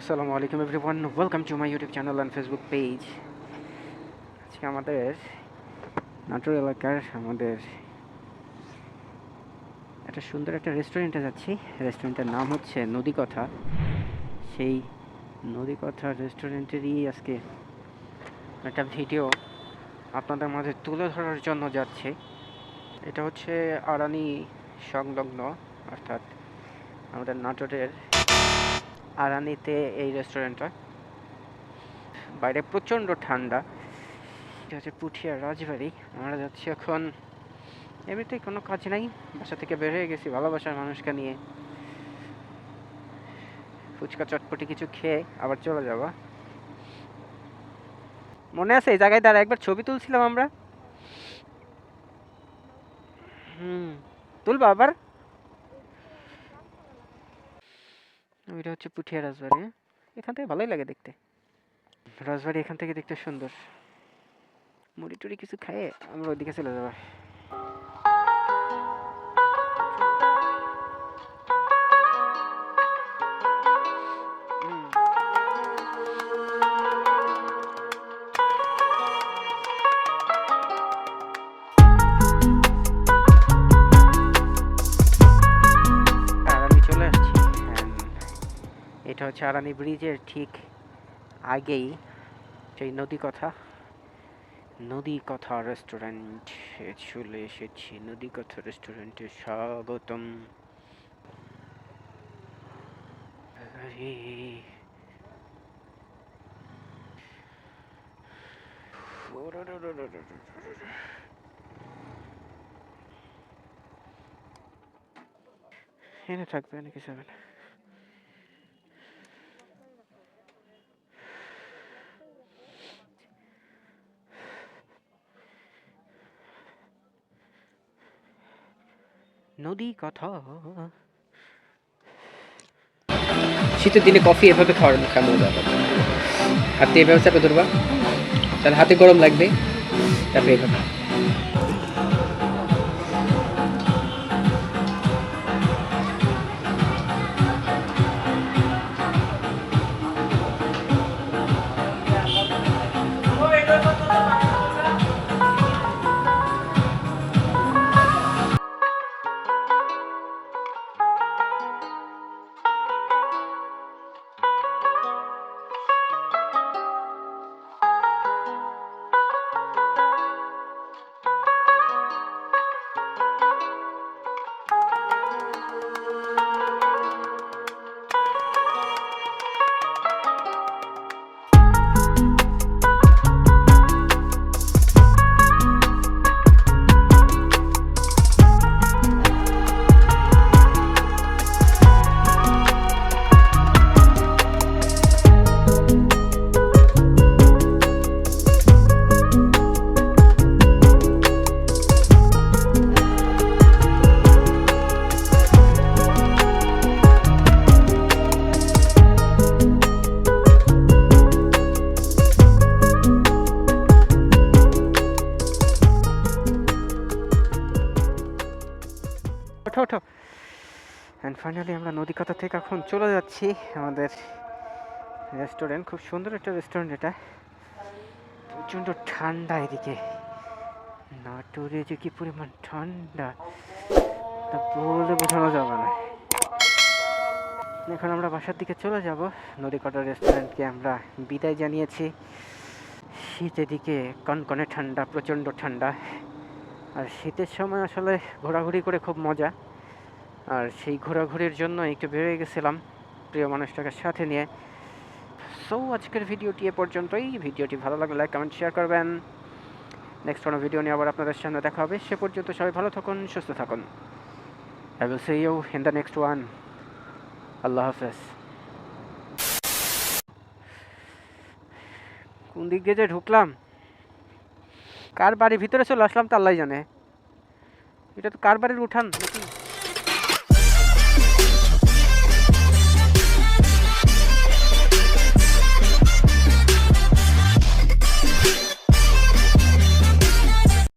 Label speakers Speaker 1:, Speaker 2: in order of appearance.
Speaker 1: আসসালামু আলাইকুম everyone. Welcome to my YouTube channel and Facebook page আজকে আমাদের নাটোর এলাকার আমাদের একটা সুন্দর একটা রেস্টুরেন্টে যাচ্ছি। রেস্টুরেন্টের নাম হচ্ছে নদী কথা সেই নদী কথা রেস্টুরেন্টেরই আজকে একটা ভিডিও আপনাদের মাঝে তুলে ধরার জন্য যাচ্ছে। এটা হচ্ছে আরানি সংলগ্ন, অর্থাৎ আমাদের নাটোরের আরানিতে এই রেস্টুরেন্টটা বাইরে প্রচণ্ড ঠান্ডা। এটা হচ্ছে পুঠিয়া রাজবাড়ি। আমরা যাচ্ছি এখন এমনিতেই কোনো কাজ নাই। বাসা থেকে বের হয়ে গেছি ভালোবাসার মানুষকে নিয়ে। ফুচকা চটপটি কিছু খেয়ে আবার চলে যাব। মনে আছে এই জায়গায় দাঁড়া একবার ছবি তুলছিলাম আমরা? হুম, তুলবা আবার? ওইটা হচ্ছে পুঠিয়া রাজবাড়ি? এখান থেকে ভালোই লাগে দেখতে রাজবাড়ি এখান থেকে দেখতে সুন্দর মুড়ি টুড়ি কিছু খায়ে আমরা ওইদিকে চলে যাব এটা হচ্ছে আরানি ব্রিজের ঠিক আগেই সেই নদী কথা নদী কথা রেস্টুরেন্ট চলে এসেছি। নদী কথা রেস্টুরেন্টে স্বাগতম। এনে থাকবে এনে কিছু হবে না নদী কথা। শীতের দিনে কফি এভাবে খাওয়ার মজা পাবে হাতে এভাবে চাপে ধরবা, তাহলে হাতে গরম লাগবে, তারপরে এভাবে। ওঠো ওঠো। অ্যান্ড ফাইনালি আমরা নদীকথা থেকে এখন চলে যাচ্ছি আমাদের রেস্টুরেন্ট খুব সুন্দর একটা রেস্টুরেন্ট এটা। প্রচণ্ড ঠান্ডা এদিকে। নাটোরে যে কি পরিমাণ ঠান্ডা, তা বলে বোঝানো যাবে না। এখন আমরা বাসার দিকে চলে যাব। নদীকাটা রেস্টুরেন্টকে আমরা বিদায় জানিয়েছি। শীতের দিকে কনকনে ঠান্ডা, প্রচণ্ড ঠান্ডা। আর শীতের সময় আসলে ঘোরাঘুরি করে খুব মজা। আর সেই ঘোরাঘুরির জন্য একটু বেরিয়ে গেছিলাম প্রিয় মানুষটাকে সাথে নিয়ে। সো আজকের ভিডিওটি এ পর্যন্তই। ভিডিওটি ভালো লাগলে লাইক কমেন্ট শেয়ার করবেন। নেক্সট কোনো ভিডিও নিয়ে আবার আপনাদের সামনে দেখা হবে। সে পর্যন্ত সবাই ভালো থাকুন, সুস্থ থাকুন। I will see you in the next one আল্লাহ হাফেজ। কোন দিক দিয়ে যে ঢুকলাম? কার বাড়ির ভিতরে চলে আসলাম তো আল্লাহ জানে। এটা তো কার বাড়ির উঠান